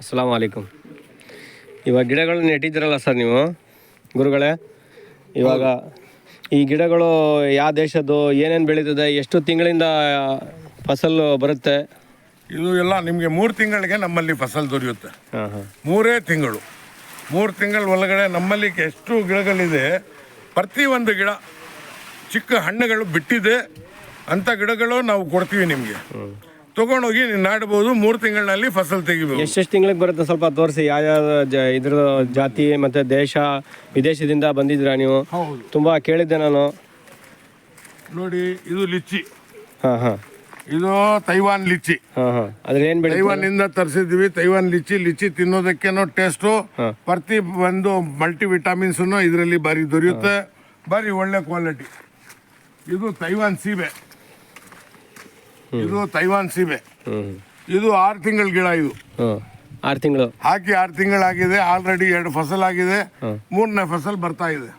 ಅಸ್ಸಲಾಂ ಅಲೈಕುಮ್. ಇವಾಗ ಗಿಡಗಳನ್ನ ನೆಟ್ಟಿದ್ದೀರಲ್ಲ ಸರ್ ನೀವು? ಗುರುಗಳೇ ಇವಾಗ ಈ ಗಿಡಗಳು ಯಾವ ದೇಶದ್ದು ಏನೇನು ಬೆಳೀತದೆ ಎಷ್ಟು ತಿಂಗಳಿಂದ ಫಸಲು ಬರುತ್ತೆ? ಇದು ಎಲ್ಲ ನಿಮಗೆ ಮೂರು ತಿಂಗಳಿಗೆ ನಮ್ಮಲ್ಲಿ ಫಸಲು ದೊರೆಯುತ್ತೆ. ಹಾಂ ಹಾಂ. ಮೂರೇ ತಿಂಗಳು. ಮೂರು ತಿಂಗಳ ಒಳಗಡೆ ನಮ್ಮಲ್ಲಿ ಎಷ್ಟು ಗಿಡಗಳಿದೆ ಪ್ರತಿ ಒಂದು ಗಿಡ ಚಿಕ್ಕ ಹಣ್ಣುಗಳು ಬಿಟ್ಟಿದೆ ಅಂಥ ಗಿಡಗಳು ನಾವು ಕೊಡ್ತೀವಿ ನಿಮಗೆ. ತೊಗೊಂಡೋಗಿ ನೀನು ನಾಡ್ಬೋದು ಮೂರು ತಿಂಗಳಲ್ಲಿ ಫಸಲ್ ತೆಗಿಬೋದು. ಎಷ್ಟೆಷ್ಟು ತಿಂಗಳಿಗೆ ಬರುತ್ತೆ? ಸ್ವಲ್ಪ ತೋರಿಸಿ ಯಾವ ಇದ್ರ ಜಾತಿ ಮತ್ತೆ ದೇಶ ವಿದೇಶದಿಂದ ಬಂದಿದ್ದೀರಾ ನೀವು? ತುಂಬಾ ಕೇಳಿದ್ದೆ ನಾನು. ನೋಡಿ ಇದು ಲಿಚ್ಚಿ. ಹಾಂ ಹಾಂ. ಇದು ತೈವಾನ್ ಲಿಚ್ಚಿ. ಹಾಂ ಹಾಂ. ಅದ್ರ ಏನು ಬೆಳಿ ತೈವಾನಿಂದ ತರಿಸಿದ್ವಿ ತೈವಾನ್ ಲಿಚ್ಚಿ ಲಿಚ್ಚಿ ತಿನ್ನೋದಕ್ಕೇನೋ ಟೇಸ್ಟು. ಪ್ರತಿ ಒಂದು ಮಲ್ಟಿ ವಿಟಾಮಿನ್ಸ್ ಇದರಲ್ಲಿ ಬಾರಿ ದೊರೆಯುತ್ತೆ. ಬಾರಿ ಒಳ್ಳೆ ಕ್ವಾಲಿಟಿ. ಇದು ತೈವಾನ್ ಸೀಬೆ. ಇದು ತೈವಾನ್ ಸೀಬೆ ಇದು ಆರು ತಿಂಗಳ ಗಿಡ ಇದು. ಆರು ತಿಂಗಳು. ಹಾಕಿ ಆರು ತಿಂಗಳಾಗಿದೆ ಆಲ್ರೆಡಿ ಎರಡು ಫಸಲ್ ಆಗಿದೆ ಮೂರನೇ ಫಸಲ್ ಬರ್ತಾ ಇದೆ.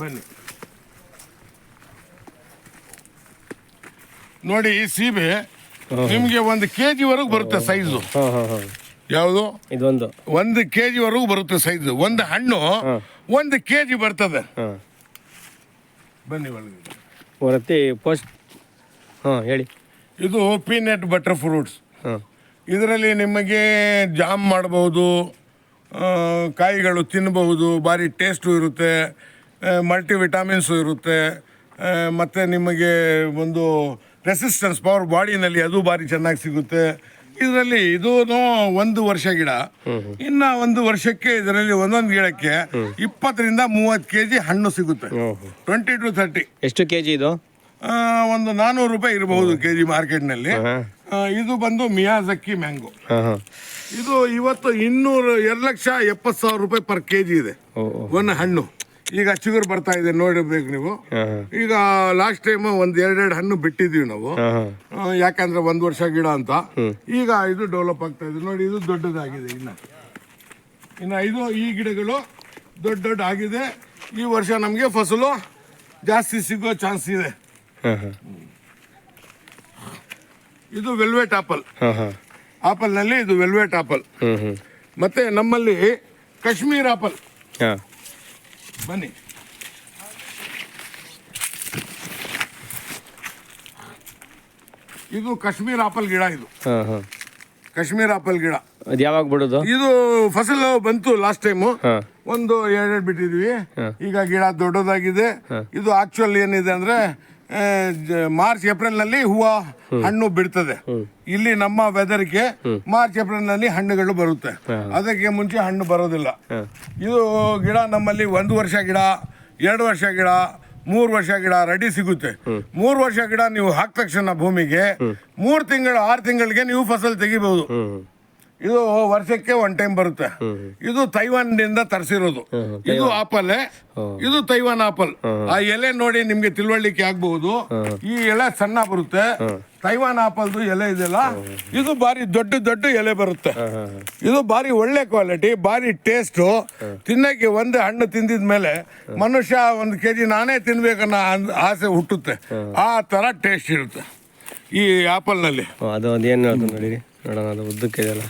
ಬನ್ನಿ. ನೋಡಿ ಈ ಸೀಬೆ ನಿಮಗೆ ಒಂದು ಕೆ ಜಿವರೆಗೂ ಬರುತ್ತೆ ಸೈಜು ಯಾವುದು? ಇದೊಂದು. ಒಂದು ಕೆ ಜಿವರೆಗೂ ಬರುತ್ತೆ ಸೈಜ್ ಒಂದು ಹಣ್ಣು. ಒಂದು ಕೆ ಜಿ ಬರ್ತದೆ ಬನ್ನಿ ಒಳಗೆ. ಹೊರತಿ ಪೋಸ್ಟ್ ಹಾಂ ಹೇಳಿ. ಇದು ಪೀನಟ್ ಬಟರ್ ಫ್ರೂಟ್ಸ್. ಹಾಂ. ಇದರಲ್ಲಿ ನಿಮಗೆ ಜಾಮ್ ಮಾಡಬಹುದು ಕಾಯಿಗಳು ತಿನ್ನಬಹುದು ಭಾರಿ ಟೇಸ್ಟು ಇರುತ್ತೆ ಮಲ್ಟಿ ವಿಟಾಮಿನ್ಸು ಇರುತ್ತೆ ಮತ್ತು ನಿಮಗೆ ಒಂದು ರೆಸಿಸ್ಟೆನ್ಸ್ ಪವರ್ ಬಾಡಿನಲ್ಲಿ ಅದು ಭಾರಿ ಚೆನ್ನಾಗಿ ಸಿಗುತ್ತೆ. ಇದರಲ್ಲಿ ಇದೂ ಒಂದು ವರ್ಷ ಗಿಡ. ಇನ್ನು ಒಂದು ವರ್ಷಕ್ಕೆ ಇದರಲ್ಲಿ ಒಂದೊಂದು ಗಿಡಕ್ಕೆ ಇಪ್ಪತ್ತರಿಂದ ಮೂವತ್ತು ಕೆ ಜಿ ಹಣ್ಣು ಸಿಗುತ್ತೆ. Twenty to thirty. ಎಷ್ಟು ಕೆ ಜಿ ಇದು? ಒಂದು ನಾನ್ನೂರು ರೂಪಾಯಿ ಇರಬಹುದು ಕೆ ಜಿ ಮಾರ್ಕೆಟ್ನಲ್ಲಿ. ಇದು ಬಂದು ಮಿಯಾಜಕ್ಕಿ ಮ್ಯಾಂಗೋ. ಇದು ಇವತ್ತು ಇನ್ನೂರು ಎರಡು ಲಕ್ಷ ಎಪ್ಪತ್ತು ಸಾವಿರ ರೂಪಾಯಿ ಪರ್ ಕೆ ಜಿ ಇದೆ ಒಂದು ಹಣ್ಣು. ಈಗ ಚಿಗುರು ಬರ್ತಾ ಇದೆ ನೋಡಿರ್ಬೇಕು ನೀವು. ಈಗ ಲಾಸ್ಟ್ ಟೈಮ್ ಒಂದ್ ಎರಡೆರಡು ಹಣ್ಣು ಬಿಟ್ಟಿದ್ದೀವಿ ನಾವು. ಯಾಕಂದ್ರೆ ಒಂದು ವರ್ಷ ಗಿಡ ಅಂತ. ಈಗ ಇದು ಡೆವಲಪ್ ಆಗ್ತಾ ಇದೆ. ನೋಡಿ ಇದು ದೊಡ್ಡದಾಗಿದೆ ಇನ್ನು. ಇನ್ನು ಇದು ಈ ಗಿಡಗಳು ದೊಡ್ಡ ದೊಡ್ಡ ಆಗಿದೆ. ಈ ವರ್ಷ ನಮಗೆ ಫಸಲು ಜಾಸ್ತಿ ಸಿಗೋ ಚಾನ್ಸ್ ಇದೆ. ಇದು ವೆಲ್ವೆಟ್ ಆಪಲ್. ಹಾಂ ಆಪಲ್ನಲ್ಲಿ ಇದು ವೆಲ್ವೆಟ್ ಆಪಲ್. ಮತ್ತೆ ನಮ್ಮಲ್ಲಿ ಕಾಶ್ಮೀರ್ ಆಪಲ್. ಹಾಂ. ಬನ್ನಿ. ಇದು ಕಾಶ್ಮೀರ್ ಆಪಲ್ ಗಿಡ ಇದು. ಕಾಶ್ಮೀರ್ ಆಪಲ್ ಗಿಡ. ಅದು ಯಾವಾಗ ಬಿಡೋದು? ಇದು ಫಸಲು ಬಂತು ಲಾಸ್ಟ್ ಟೈಮು ಒಂದು ಎರಡೆರಡು ಬಿಟ್ಟಿದ್ವಿ. ಈಗ ಗಿಡ ದೊಡ್ಡದಾಗಿದೆ. ಇದು ಆಕ್ಚುಲ್ ಏನಿದೆ ಅಂದ್ರೆ ಮಾರ್ಚ್ ಏಪ್ರಿಲ್ನಲ್ಲಿ ಹೂವು ಹಣ್ಣು ಬಿಡ್ತದೆ. ಇಲ್ಲಿ ನಮ್ಮ ವೆದರ್ಗೆ ಮಾರ್ಚ್ ಏಪ್ರಿಲ್ನಲ್ಲಿ ಹಣ್ಣುಗಳು ಬರುತ್ತೆ. ಅದಕ್ಕೆ ಮುಂಚೆ ಹಣ್ಣು ಬರೋದಿಲ್ಲ. ಇದು ಗಿಡ ನಮ್ಮಲ್ಲಿ ಒಂದು ವರ್ಷ ಗಿಡ ಎರಡು ವರ್ಷ ಗಿಡ ಮೂರು ವರ್ಷ ಗಿಡ ರೆಡಿ ಸಿಗುತ್ತೆ. ಮೂರು ವರ್ಷ ಗಿಡ ನೀವು ಹಾಕಿದ ತಕ್ಷಣ ಭೂಮಿಗೆ ಮೂರು ತಿಂಗಳು ಆರು ತಿಂಗಳಿಗೆ ನೀವು ಫಸಲ್ ತೆಗಿಬಹುದು ಇದು ವರ್ಷಕ್ಕೆ ಒನ್ ಟೈಮ್ ಬರುತ್ತೆ. ಇದು ತೈವಾನ್ನಿಂದ ತರಿಸಿರೋದು ಇದು ಆಪಲ್ ಇದು ತೈವಾನ್ ಆಪಲ್. ಆ ಎಲೆ ನೋಡಿ ನಿಮ್ಗೆ ತಿಳುವಳಿಕೆ ಆಗ್ಬಹುದು. ಈ ಎಲೆ ಸಣ್ಣ ಬರುತ್ತೆ. ತೈವಾನ್ ಆಪಲ್ದು ಎಲೆ ಇದೆಲ್ಲ ಇದು ಬಾರಿ ದೊಡ್ಡ ದೊಡ್ಡ ಎಲೆ ಬರುತ್ತೆ. ಇದು ಬಾರಿ ಒಳ್ಳೆ ಕ್ವಾಲಿಟಿ ಬಾರಿ ಟೇಸ್ಟು ತಿನ್ನಕ್ಕೆ ಒಂದು ಹಣ್ಣು ತಿಂದಿದ ಮೇಲೆ ಮನುಷ್ಯ ಒಂದು ಕೆ ಜಿ ನಾನೇ ತಿನ್ಬೇಕನ್ನೋ ಆಸೆ ಹುಟ್ಟುತ್ತೆ. ಆ ಥರ ಟೇಸ್ಟ್ ಇರುತ್ತೆ ಈ ಆಪಲ್ನಲ್ಲಿ. ಅದು ಅದೇನು ನೋಡಿ ನೋಡೋಣ ಅದು ಉದ್ದಕ್ಕೆ ಇದೆಯಲ್ಲ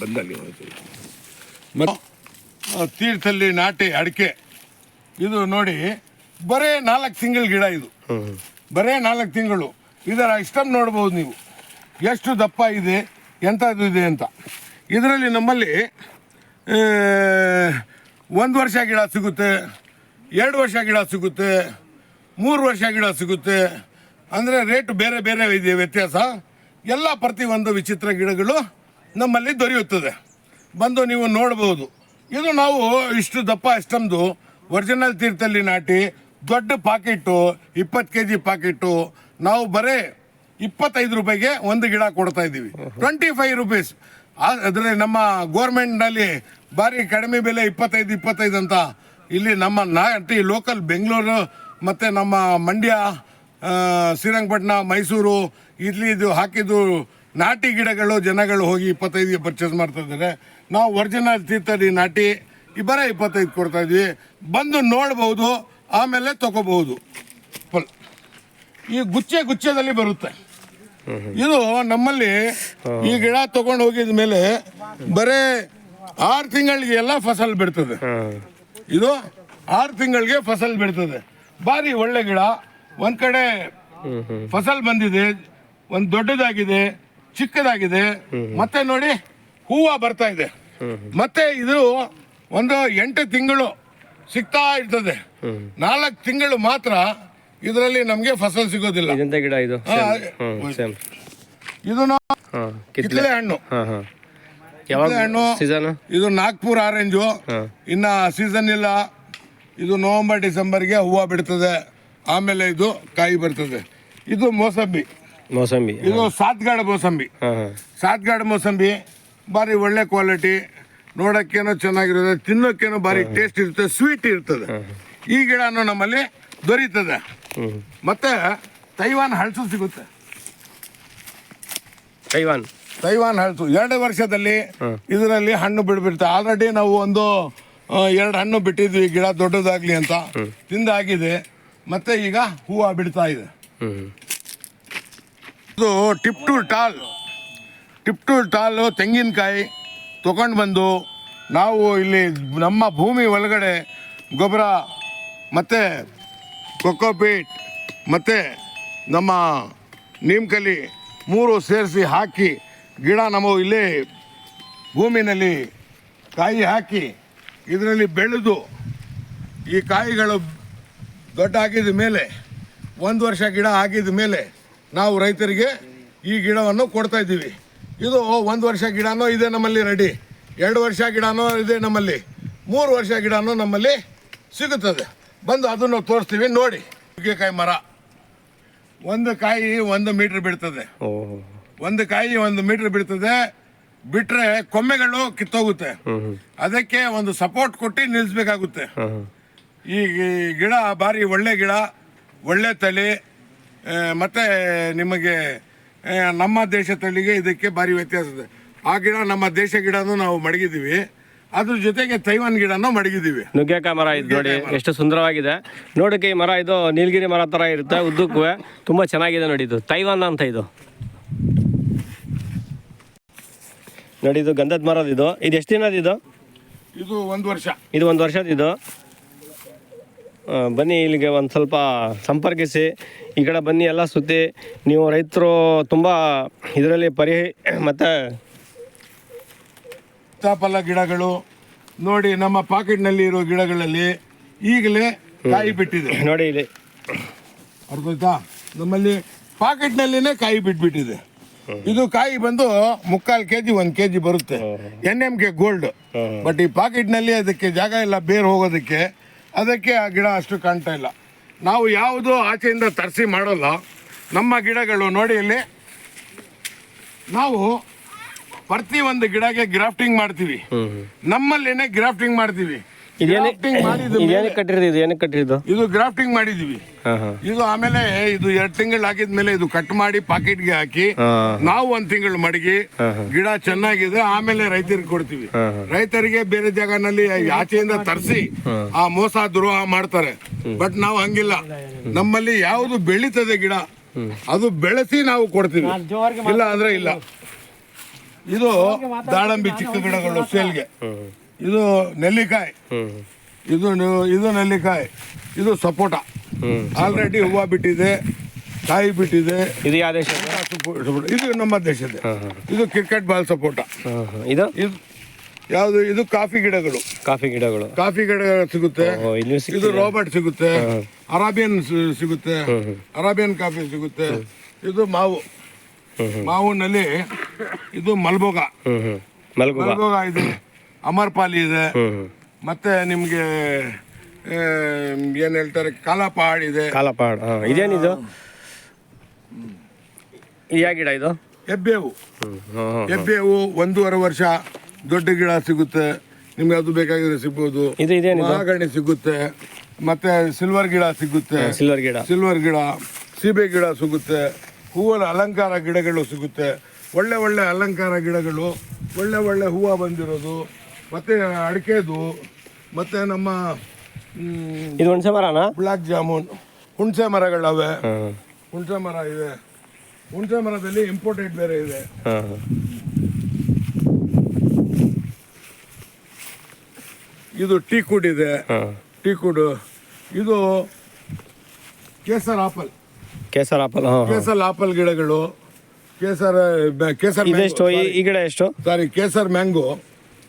ಬಂದಲ್ಲಿ ಮತ್ತು ತೀರ್ಥಲ್ಲಿ ನಾಟಿ ಅಡಿಕೆ. ಇದು ನೋಡಿ, ಬರೇ ನಾಲ್ಕು ತಿಂಗಳ ಗಿಡ ಇದು. ಬರೇ ನಾಲ್ಕು ತಿಂಗಳು. ಇದರ ಇಷ್ಟಮ್ ನೋಡ್ಬೋದು ನೀವು. ಎಷ್ಟು ದಪ್ಪ ಇದೆ ಎಂಥದ್ದು ಇದೆ ಅಂತ. ಇದರಲ್ಲಿ ನಮ್ಮಲ್ಲಿ ಒಂದು ವರ್ಷ ಗಿಡ ಸಿಗುತ್ತೆ, ಎರಡು ವರ್ಷ ಗಿಡ ಸಿಗುತ್ತೆ. ಮೂರು ವರ್ಷ ಗಿಡ ಸಿಗುತ್ತೆ. ಅಂದರೆ ರೇಟ್ ಬೇರೆ ಬೇರೆ ಇದೆ ವ್ಯತ್ಯಾಸ. ಎಲ್ಲ ಪ್ರತಿ ಒಂದು ವಿಚಿತ್ರ ಗಿಡಗಳು ನಮ್ಮಲ್ಲಿ ದೊರೆಯುತ್ತದೆ. ಬಂದು ನೀವು ನೋಡಬಹುದು ಇದು ನಾವು ಇಷ್ಟು ದಪ್ಪ ಇಷ್ಟೊಂದು ಒರಿಜಿನಲ್ ತೀರ್ಥಲ್ಲಿ ನಾಟಿ ದೊಡ್ಡ ಪಾಕೆಟ್ಟು ಇಪ್ಪತ್ತು ಕೆ ಜಿ ಪಾಕೆಟ್ಟು ನಾವು ಬರೇ ಇಪ್ಪತ್ತೈದು ರೂಪಾಯಿಗೆ ಒಂದು ಗಿಡ ಕೊಡ್ತಾ ಇದ್ದೀವಿ. ಟ್ವೆಂಟಿ ಫೈವ್ ರುಪೀಸ್ ಅದರಲ್ಲಿ ನಮ್ಮ ಗೋರ್ಮೆಂಟ್ನಲ್ಲಿ ಭಾರಿ ಕಡಿಮೆ ಬೆಲೆ ಇಪ್ಪತ್ತೈದು ಇಪ್ಪತ್ತೈದು ಅಂತ. ಇಲ್ಲಿ ನಮ್ಮ ನಾಟಿ ಲೋಕಲ್ ಬೆಂಗಳೂರು ಮತ್ತು ನಮ್ಮ ಮಂಡ್ಯ ಶ್ರೀರಂಗಪಟ್ಟಣ ಮೈಸೂರು ಇಲ್ಲಿ ಇದು ಹಾಕಿದ್ದು ನಾಟಿ ಗಿಡಗಳು ಜನಗಳು ಹೋಗಿ ಇಪ್ಪತ್ತೈದಿಗೆ ಪರ್ಚೇಸ್ ಮಾಡ್ತಾ ಇದ್ದಾರೆ. ನಾವು ಒರಿಜಿನಲ್ ತೀರ್ಥರಿ ನಾಟಿ ಇಬ್ಬರ ಬರ ಇಪ್ಪತ್ತೈದು ಕೊಡ್ತಾ ಇದ್ವಿ. ಬಂದು ನೋಡಬಹುದು ಆಮೇಲೆ ತಗೋಬಹುದು. ಈ ಗುಚ್ಚೆ ಗುಚ್ಚೆದಲ್ಲಿ ಬರುತ್ತೆ. ಇದು ನಮ್ಮಲ್ಲಿ ಈ ಗಿಡ ತಗೊಂಡು ಹೋಗಿದ ಮೇಲೆ ಬರೇ ಆರು ತಿಂಗಳಿಗೆ ಎಲ್ಲ ಫಸಲ್ ಬಿಡ್ತದೆ. ಇದು ಆರು ತಿಂಗಳಿಗೆ ಫಸಲ್ ಬಿಡ್ತದೆ. ಭಾರಿ ಒಳ್ಳೆ ಗಿಡ. ಒಂದ್ ಕಡೆ ಫಸಲ್ ಬಂದಿದೆ ಒಂದು ದೊಡ್ಡದಾಗಿದೆ ಚಿಕ್ಕದಾಗಿದೆ. ಮತ್ತೆ ನೋಡಿ ಹೂವು ಬರ್ತಾ ಇದೆ. ಮತ್ತೆ ಇದು ಒಂದು ಎಂಟು ತಿಂಗಳು ಸಿಗ್ತಾ ಇರ್ತದೆ. ನಾಲ್ಕು ತಿಂಗಳು ಮಾತ್ರ ಇದರಲ್ಲಿ ನಮಗೆ ಫಸಲ್ ಸಿಗೋದಿಲ್ಲ. ಗಿಡ ಇದು? ಇದನ್ನು ಕಿತ್ತಳೆ ಹಣ್ಣು. ಹಣ್ಣು. ಇದು ನಾಗ್ಪುರ್ ಆರೆಂಜು ಇನ್ನ ಸೀಸನ್ ಇಲ್ಲ. ಇದು ನವೆಂಬರ್ ಡಿಸೆಂಬರ್ಗೆ ಹೂವು ಬಿಡ್ತದೆ. ಆಮೇಲೆ ಇದು ಕಾಯಿ ಬರ್ತದೆ. ಇದು ಮೋಸಂಬಿ. ಮೋಸಂಬಿ. ಇದು ಸಾತ್ಗಾಡ ಮೋಸಂಬಿ. ಸಾತ್ಗಾಡ ಮೋಸಂಬಿ ಭಾರಿ ಒಳ್ಳೆ ಕ್ವಾಲಿಟಿ. ನೋಡೋಕ್ಕೇನೋ ಚೆನ್ನಾಗಿರುತ್ತೆ ತಿನ್ನೋಕ್ಕೇನೋ ಭಾರಿ ಟೇಸ್ಟ್ ಇರುತ್ತೆ ಸ್ವೀಟ್ ಇರ್ತದೆ. ಈ ಗಿಡನೂ ನಮ್ಮಲ್ಲಿ ದೊರೀತದೆ. ಮತ್ತೆ ತೈವಾನ್ ಹಳಸು ಸಿಗುತ್ತೆ. ತೈವಾನ್. ತೈವಾನ್ ಹಳಸು. ಎರಡು ವರ್ಷದಲ್ಲಿ ಇದರಲ್ಲಿ ಹಣ್ಣು ಬಿಡ್ಬಿಡ್ತೇವೆ ಆಲ್ರೆಡಿ ನಾವು ಒಂದು ಎರಡು ಹಣ್ಣು ಬಿಟ್ಟಿದ್ವಿ ಗಿಡ ದೊಡ್ಡದಾಗ್ಲಿ ಅಂತ. ತಿಂದಾಗಿದೆ. ಮತ್ತೆ ಈಗ ಹೂವು ಬಿಡ್ತಾ ಇದೆ. ಇದು tip to tall. Tip to tall ತೆಂಗಿನಕಾಯಿ ತಗೊಂಡು ಬಂದು ನಾವು ಇಲ್ಲಿ ನಮ್ಮ ಭೂಮಿ ಒಳಗಡೆ ಗೊಬ್ಬರ ಮತ್ತು ಕೊಕೋಪೀಟ್ ಮತ್ತು ನಮ್ಮ ನೀಮ್ಕಲಿ ಮೂರು ಸೇರಿಸಿ ಹಾಕಿ ಗಿಡ ನಮ್ಮ ಇಲ್ಲಿ ಭೂಮಿನಲ್ಲಿ ಕಾಯಿ ಹಾಕಿ ಇದರಲ್ಲಿ ಬೆಳೆದು ಈ ಕಾಯಿಗಳು ದೊಡ್ಡ ಆಗಿದ ಮೇಲೆ ಒಂದು ವರ್ಷ ಗಿಡ ಆಗಿದ ಮೇಲೆ ನಾವು ರೈತರಿಗೆ ಈ ಗಿಡವನ್ನು ಕೊಡ್ತಾ ಇದ್ದೀವಿ. ಇದು ಒಂದು ವರ್ಷ ಗಿಡನೋ ಇದೆ ನಮ್ಮಲ್ಲಿ ರೆಡಿ ಎರಡು ವರ್ಷ ಗಿಡನೋ ಇದೆ ನಮ್ಮಲ್ಲಿ ಮೂರು ವರ್ಷ ಗಿಡನೋ ನಮ್ಮಲ್ಲಿ ಸಿಗುತ್ತದೆ. ಬಂದು ಅದನ್ನು ತೋರಿಸ್ತೀವಿ ನೋಡಿ. ನುಗ್ಗೆಕಾಯಿ ಮರ. ಒಂದು ಕಾಯಿ ಒಂದು ಮೀಟ್ರ್ ಬಿಡ್ತದೆ ಒಂದು ಕಾಯಿ ಒಂದು ಮೀಟ್ರ್ ಬಿಡ್ತದೆ ಬಿಟ್ರೆ ಕೊಮ್ಮೆಗಳು ಕಿತ್ತೋಗುತ್ತೆ. ಅದಕ್ಕೆ ಒಂದು ಸಪೋರ್ಟ್ ಕೊಟ್ಟು ನಿಲ್ಲಿಸ್ಬೇಕಾಗುತ್ತೆ ಈ ಗಿಡ ಭಾರಿ ಒಳ್ಳೆ ಗಿಡ ಒಳ್ಳೆ ತಳಿ ಆ, ಮತ್ತೆ ನಿಮಗೆ ನಮ್ಮ ದೇಶ ತಳಿಗೆ ಇದಕ್ಕೆ ಭಾರಿ ವ್ಯತ್ಯಾಸ ಇದೆ. ಆ ಗಿಡ ನಮ್ಮ ದೇಶ ಗಿಡನೂ ನಾವು ಮಡಗಿದ್ದೀವಿ. ಅದ್ರ ಜೊತೆಗೆ ತೈವಾನ್ ಗಿಡನೂ ಮಡಗಿದ್ದೀವಿ. ನುಗ್ಗೆಕಾಯಿ ಮರ ಇದು ನೋಡಿ ಎಷ್ಟು ಸುಂದರವಾಗಿದೆ. ನೋಡೋಕೆ ಈ ಮರ ಇದು ನೀಲಗಿರಿ ಮರ ಥರ ಇರುತ್ತೆ ಉದ್ದಕ್ಕೂ. ತುಂಬ ಚೆನ್ನಾಗಿದೆ ನೋಡಿ ಇದು. ತೈವಾನ್ ಅಂತ ಇದು. ನೋಡಿ ಇದು ಗಂಧದ ಮರದ ಇದು. ಇದು ಎಷ್ಟು ದಿನದ ಇದು? ಇದು ಒಂದು ವರ್ಷ. ಇದು ಒಂದು ವರ್ಷದ ಇದು. ಬನ್ನಿ ಇಲ್ಲಿಗೆ ಒಂದು ಸ್ವಲ್ಪ ಸಂಪರ್ಕಿಸಿ. ಈ ಕಡೆ ಬನ್ನಿ ಎಲ್ಲ ಸುತ್ತಿ. ನೀವು ರೈತರು ತುಂಬ ಇದರಲ್ಲಿ ಪರಿ ಮತ್ತು ಸೀತಾಫಲ ಗಿಡಗಳು ನೋಡಿ ನಮ್ಮ ಪಾಕೆಟ್ನಲ್ಲಿ ಇರೋ ಗಿಡಗಳಲ್ಲಿ ಈಗಲೇ ಕಾಯಿ ಬಿಟ್ಟಿದೆ. ನೋಡಿ ಇಲ್ಲಿ. ಅರ್ಥ ಆಯ್ತಾ? ನಮ್ಮಲ್ಲಿ ಪಾಕೆಟ್ನಲ್ಲಿನೇ ಕಾಯಿ ಬಿಟ್ಬಿಟ್ಟಿದೆ. ಇದು ಕಾಯಿ ಬಂದು ಮುಕ್ಕಾಲು ಕೆ ಜಿ ಒಂದು ಕೆ ಜಿ ಬರುತ್ತೆ. N M K gold but ಈ ಪಾಕೆಟ್ನಲ್ಲಿ ಅದಕ್ಕೆ ಜಾಗ ಇಲ್ಲ ಬೇರೆ ಹೋಗೋದಕ್ಕೆ. ಅದಕ್ಕೆ ಆ ಗಿಡ ಅಷ್ಟು ಕಾಣ್ತಾ ಇಲ್ಲ. ನಾವು ಯಾವುದು ಆಚೆಯಿಂದ ತರಿಸಿ ಮಾಡಲ್ಲ. ನಮ್ಮ ಗಿಡಗಳು ನೋಡಿ ಇಲ್ಲಿ. ನಾವು ಪ್ರತಿ ಒಂದು ಗಿಡಕ್ಕೆ ಗ್ರಾಫ್ಟಿಂಗ್ ಮಾಡ್ತೀವಿ. ನಮ್ಮಲ್ಲೇನೆ ಗ್ರಾಫ್ಟಿಂಗ್ ಮಾಡ್ತೀವಿ. ಇದೇನಕ್ಕೆ ಕಟ್ಟಿರೋದು ಇದು ಏನಕ್ಕೆ ಕಟ್ಟಿರೋದು? ಇದು ಗ್ರಾಫ್ಟಿಂಗ್ ಮಾಡಿದೀವಿ. ಹಾಂ ಹಾಂ. ಇದು ಆಮೇಲೆ ಇದು ಎರಡು ತಿಂಗಳು ಹಾಕಿದ್ಮೇಲೆ ಇದು ಕಟ್ ಮಾಡಿ ಪಾಕೆಟ್ಗೆ ಹಾಕಿ ಹಾಂ. ನಾವು ಒಂದ್ ತಿಂಗಳು ಮಡಗಿ ಗಿಡ ಚೆನ್ನಾಗಿದೆ ಆಮೇಲೆ ರೈತರಿಗೆ ಕೊಡ್ತೀವಿ. ರೈತರಿಗೆ ಬೇರೆ ಜಾಗನಲ್ಲಿ ಆಚೆಯಿಂದ ತರಿಸಿ ಆ ಮೋಸ ದ್ರೋಹ ಮಾಡ್ತಾರೆ. ಬಟ್ ನಾವು ಹಂಗಿಲ್ಲ. ನಮ್ಮಲ್ಲಿ ಯಾವುದು ಬೆಳೀತದೆ ಗಿಡ ಅದು ಬೆಳೆಸಿ ನಾವು ಕೊಡ್ತೀವಿ. ಇಲ್ಲ ಅಂದ್ರೆ ಇಲ್ಲ. ಇದು ದಾಳಂಬಿ ಚಿಕ್ಕ ಗಿಡಗಳು ಸೇಲ್ಗೆ. ಇದು ನೆಲ್ಲಿಕಾಯಿ. ಇದು ನು- ಇದು ನೆಲ್ಲಿಕಾಯಿ. ಇದು ಸಪೋಟ. ಆಲ್ರೆಡಿ ಹೂವು ಬಿಟ್ಟಿದೆ ಕಾಯಿ ಬಿಟ್ಟಿದೆ. ಇದು ಯಾವ ದೇಶ ಸಪೋಟ. ಇದು ನಮ್ಮ ದೇಶದ ಹಾಂ ಹಾಂ. ಇದು ಕ್ರಿಕೆಟ್ ಬಾಲ್ ಸಪೋಟ. ಹಾಂ ಹಾಂ. ಇದು? ಇದು ಯಾವುದು ಇದು ಕಾಫಿ ಗಿಡಗಳು. ಕಾಫಿ ಗಿಡಗಳು. ಕಾಫಿ ಗಿಡಗಳು ಸಿಗುತ್ತೆ. ಓ ಇಲ್ಲಿ ಇದು ರೋಬರ್ಟ್ ಸಿಗುತ್ತೆ. ಅರಾಬಿಯನ್ ಸಿ- ಸಿಗುತ್ತೆ. ಅರಾಬಿಯನ್ ಕಾಫಿ ಸಿಗುತ್ತೆ. ಇದು ಮಾವು. ಮಾವಿನಲ್ಲಿ ಇದು ಮಲ್ಬೋಗ. ಮಲ್ಗುವ ಮಲ್ಬೋಗ ಇದೆ. ಅಮರ್ಪಾಲಿ ಇದೆ. ಮತ್ತೆ ನಿಮಗೆ ಏನು ಹೇಳ್ತಾರೆ ಕಲಪಾಡ್ ಇದೆ. ಕಲಪಾಡ್ ಇದೇನಿದು? ಇದು ಗಿಡ ಇದು? ಹೆಬ್ಬೇವು ಹೆಬ್ಬೇವು ಒಂದೂವರೆ ವರ್ಷ ದೊಡ್ಡ ಗಿಡ ಸಿಗುತ್ತೆ. ನಿಮ್ಗೆ ಅದು ಬೇಕಾಗಿದ್ರೆ ಸಿಗ್ಬೋದು. ಮಹಾಗಣಿ ಸಿಗುತ್ತೆ. ಮತ್ತೆ ಸಿಲ್ವರ್ ಗಿಡ ಸಿಗುತ್ತೆ. ಸಿಲ್ವರ್ ಗಿಡ. ಸಿಲ್ವರ್ ಗಿಡ ಸೀಬೆ ಗಿಡ ಸಿಗುತ್ತೆ. ಹೂವಿನ ಅಲಂಕಾರ ಗಿಡಗಳು ಸಿಗುತ್ತೆ. ಒಳ್ಳೆ ಒಳ್ಳೆ ಅಲಂಕಾರ ಗಿಡಗಳು ಒಳ್ಳೆ ಒಳ್ಳೆ ಹೂವು ಬಂದಿರೋದು. ಮತ್ತೆ ಅಡಿಕೆದು ಮತ್ತು ನಮ್ಮ ಇದು ಹುಣಸೆ ಮರನಾ? ಬ್ಲಾಕ್ ಜಾಮೂನ್ ಹುಣಸೆ ಮರಗಳವೆ. ಹುಣಸೆ ಮರ ಇದೆ ಹುಣಸೆ ಮರದಲ್ಲಿ ಇಂಪೋರ್ಟೆಡ್ ಬೇರೆ ಇದೆ. ಇದು ಟೀ ಕುಡ್ ಇದೆ. ಟೀ ಕುಡ್ ಇದು Kesar apple. Kesar apple Kesar apple ಗಿಡಗಳು ಕೇಸರ್ ಕೇಸರ್ ಈ ಈ ಗಿಡ ಎಷ್ಟು? Sorry Kesar mango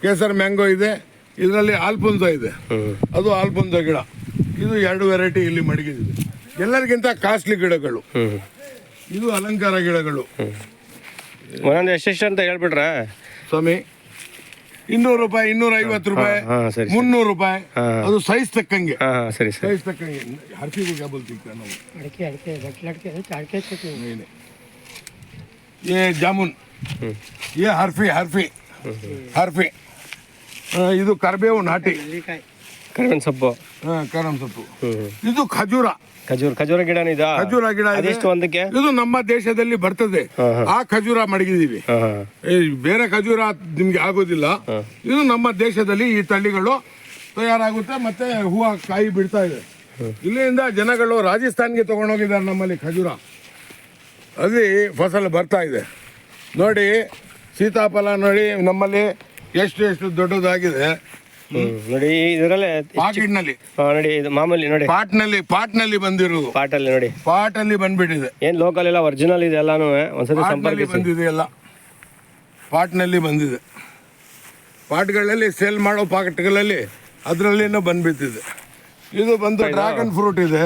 Kesar mango ಇದೆ ಇದರಲ್ಲಿ ಆಲ್ಪುಂಜ ಇದೆ. ಅದು ಆಲ್ಪುಂಜ ಗಿಡ. ಇದು ಎರಡು ವೆರೈಟಿ ಇಲ್ಲಿ ಮಡಗಿದಿದೆ. ಎಲ್ಲರಿಗಿಂತ ಕಾಸ್ಟ್ಲಿ ಗಿಡಗಳು. ಇದು ಅಲಂಕಾರ ಗಿಡಗಳು. ಒಂದೊಂದು ಎಷ್ಟೆಷ್ಟು ಅಂತ ಹೇಳ್ಬಿಟ್ರ? ಸ್ವಾಮಿ ಇನ್ನೂರು ರೂಪಾಯಿ ಇನ್ನೂರ ಐವತ್ತು ರೂಪಾಯಿ ಮುನ್ನೂರು ರೂಪಾಯಿ. ಅದು ಸೈಜ್ ತಕ್ಕಂಗೆ. ಸೈಜ್ ತಕ್ಕಂಗೆ. ಹರಸಿಗೂ ಕ್ಯಾಬಲ್ ತಿಂತ ನಾವು? ಅಡಿಕೆ ಅಡಿಕೆ ಗಟ್ಲ ಏ ಜಾಮೂನ್. ಏ ಹರ್ಫಿ ಹರ್ಫಿ. ಹರ್ಫಿ. ಇದು ಕರಿಬೇವು ನಾಟಿ. ಕರಿಬೇವಿನ ಸೊಪ್ಪು. ಕರಂ ಸೊಪ್ಪು. ಇದು ಖಜೂರ. ಖಜೂರ ಖಜೂರ ಗಿಡ ಇದೆ? ಖಜೂರ ಗಿಡ ಇದೆ. ಅದೆಷ್ಟು ಒಂದಕ್ಕೆ? ಇದು ನಮ್ಮ ದೇಶದಲ್ಲಿ ಬರ್ತದೆ. ಹಾ, ಹಾ. ಆ ಖಜೂರ ಮಡಗಿದೀವಿ ಹಾಂ ಹಾಂ. ಈ ಬೇರೆ ಖಜೂರ ನಿಮ್ಗೆ ಆಗೋದಿಲ್ಲ. ಇದು ನಮ್ಮ ದೇಶದಲ್ಲಿ ಈ ತಳಿಗಳು ತಯಾರಾಗುತ್ತೆ ಮತ್ತೆ ಹೂವು ಕಾಯಿ ಬಿಡ್ತಾ ಇದೆ. ಇಲ್ಲಿಂದ ಜನಗಳು ರಾಜಸ್ಥಾನ್ಗೆ ತಗೊಂಡೋಗಿದ್ದಾರೆ ನಮ್ಮಲ್ಲಿ ಖಜೂರ. ಅಲ್ಲಿ ಫಸಲು ಬರ್ತಾ ಇದೆ. ನೋಡಿ ಸೀತಾಫಲ ನೋಡಿ ನಮ್ಮಲ್ಲಿ ಎಷ್ಟು ಎಷ್ಟು ದೊಡ್ಡದಾಗಿದೆ? ನೋಡಿ ಇದರಲ್ಲೇ ಪಾಕಿಟ್ನಲ್ಲಿ. ನೋಡಿ ಇದು ಮಾಮೂಲಿ ನೋಡಿ. ಪಾಟ್ನಲ್ಲಿ ಪಾಟ್ನಲ್ಲಿ ಬಂದಿರೋದು. ಪಾಟಲ್ಲಿ ನೋಡಿ. ಪಾಟಲ್ಲಿ ಬಂದ್ಬಿಟ್ಟಿದೆ. ಏನು ಲೋಕಲ್ ಎಲ್ಲ ಒರಿಜಿನಲ್ ಇದೆ ಎಲ್ಲಾನು ಒಂದ್ಸತಿ ಪಾಟ್ನಲ್ಲಿ ಸಂಪರ್ಕಿಸಿ. ಬಂದಿದೆ ಎಲ್ಲ. ಪಾಟ್ನಲ್ಲಿ ಬಂದಿದೆ. ಪಾಟ್ಗಳಲ್ಲಿ ಸೇಲ್ ಮಾಡೋ ಪಾಕೆಟ್ಗಳಲ್ಲಿ ಅದರಲ್ಲಿನೂ ಬಂದ್ಬಿಟ್ಟಿದೆ. ಇದು ಬಂದು ಡ್ರ್ಯಾಗನ್ ಫ್ರೂಟ್ ಇದೆ.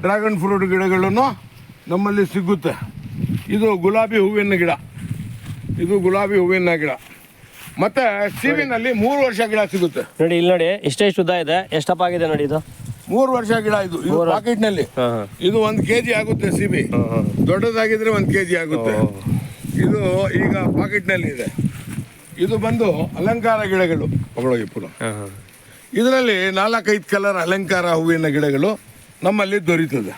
ಡ್ರ್ಯಾಗನ್ ಫ್ರೂಟ್ ಗಿಡಗಳನ್ನು ನಮ್ಮಲ್ಲಿ ಸಿಗುತ್ತೆ. ಇದು ಗುಲಾಬಿ ಹೂವಿನ ಗಿಡ. ಇದು ಗುಲಾಬಿ ಹೂವಿನ ಗಿಡ. ಮತ್ತೆ ಸೀಬಿನಲ್ಲಿ ಮೂರು ವರ್ಷ ಗಿಡ ಸಿಗುತ್ತೆ. ನೋಡಿ ಇಲ್ಲಿ ನೋಡಿ ಇಷ್ಟೇ ಶುದ್ಧ ಇದೆ. ಎಷ್ಟಪ್ಪ ಆಗಿದೆ ನೋಡಿ ಇದು? ಮೂರು ವರ್ಷ ಗಿಡ ಇದು. ಪಾಕೆಟ್ನಲ್ಲಿ ಇದು ಒಂದ್ ಕೆಜಿ ಆಗುತ್ತೆ ಸಿಬಿ. ದೊಡ್ಡದಾಗಿದ್ರೆ ಒಂದ್ ಕೆಜಿ ಆಗುತ್ತೆ. ಇದು ಈಗ ಪಾಕೆಟ್ನಲ್ಲಿ ಇದೆ. ಇದು ಬಂದು ಅಲಂಕಾರ ಗಿಡಗಳು. ಪುನಃ. ಹಾಂ ಇದರಲ್ಲಿ ನಾಲ್ಕೈದು ಕಲರ್ ಅಲಂಕಾರ ಹೂವಿನ ಗಿಡಗಳು ನಮ್ಮಲ್ಲಿ ದೊರೀತದೆ.